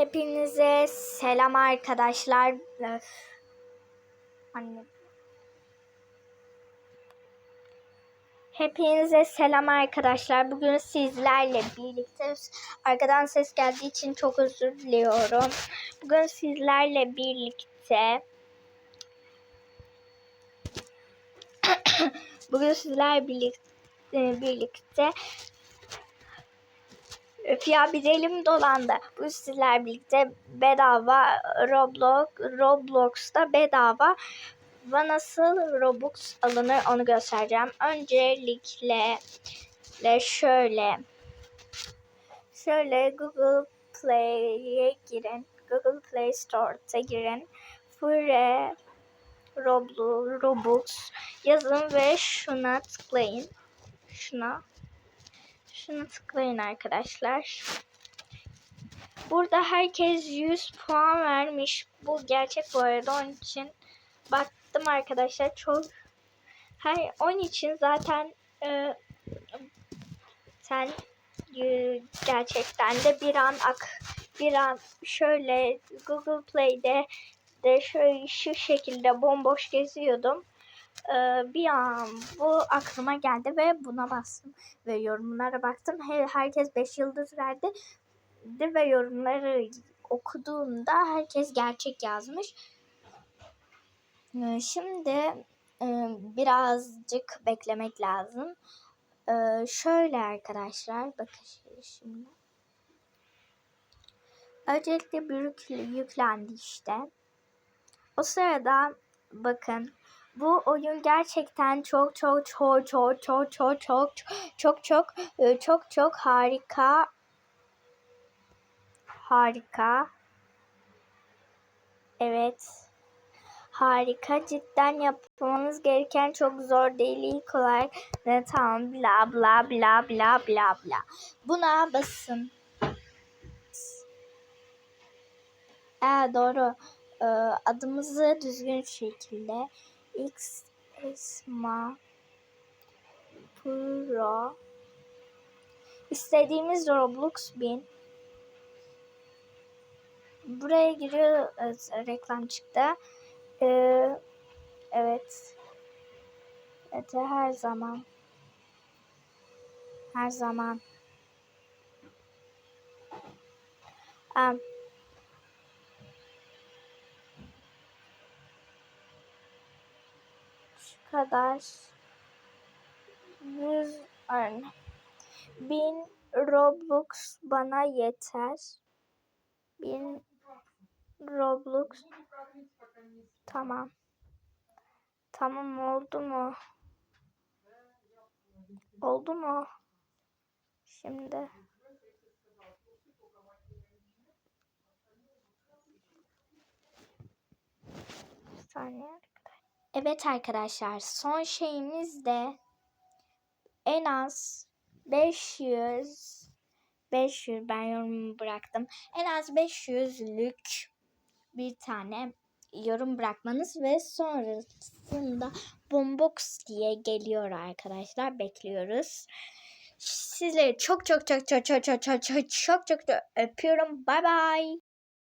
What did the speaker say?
Hepinize selam arkadaşlar. Öf. Anne. Hepinize selam arkadaşlar. Bugün sizlerle birlikte arkadan ses geldiği için çok özür diliyorum. Bugün sizlerle birlikte Bugün sizlerle birlikte birlikte Ya bir elim dolandı. Bu sizler birlikte bedava Roblox Roblox'ta bedava ve nasıl Robux alınır onu göstereceğim. Öncelikle le şöyle şöyle Google Play'e girin. Google Play Store'a girin. Free Roblox, yazın ve şuna tıklayın. Şuna şunu tıklayın arkadaşlar. Burada herkes 100 puan vermiş. Bu gerçek bu arada onun için baktım arkadaşlar çok her onun için zaten e, sen e, gerçekten de bir an ak bir an şöyle Google Play'de de şöyle şu şekilde bomboş geziyordum Ee, bir an bu aklıma geldi ve buna bastım ve yorumlara baktım. Her, herkes 5 yıldız verdi ve yorumları okuduğumda herkes gerçek yazmış. Ee, Şimdi e, birazcık beklemek lazım. Ee, Şöyle arkadaşlar bakın şimdi. Öncelikle büyük yüklendi işte. O sırada bakın bu oyun gerçekten çok çok çok çok çok çok çok çok çok çok çok harika. Harika. Evet. Harika. Cidden yapmanız gereken çok zor değil. İlk olarak ne? Tamam. Bla bla bla bla bla bla. Buna basın. Ee, doğru. Adımızı düzgün şekilde X Esma Pro. İstediğimiz Roblox bin. Buraya giriyor evet, reklam çıktı. Ee, evet. Evet her zaman. Her zaman. Um, kadar 100 yani bin Robux bana yeter. Bin Robux tamam. Tamam oldu mu? Oldu mu? Şimdi bir saniye. Evet arkadaşlar son şeyimiz de en az 500 500 ben yorumumu bıraktım. En az 500'lük bir tane yorum bırakmanız ve sonrasında Bombox diye geliyor arkadaşlar. Bekliyoruz. Sizleri çok çok çok çok çok çok çok çok çok çok öpüyorum. Bye bye.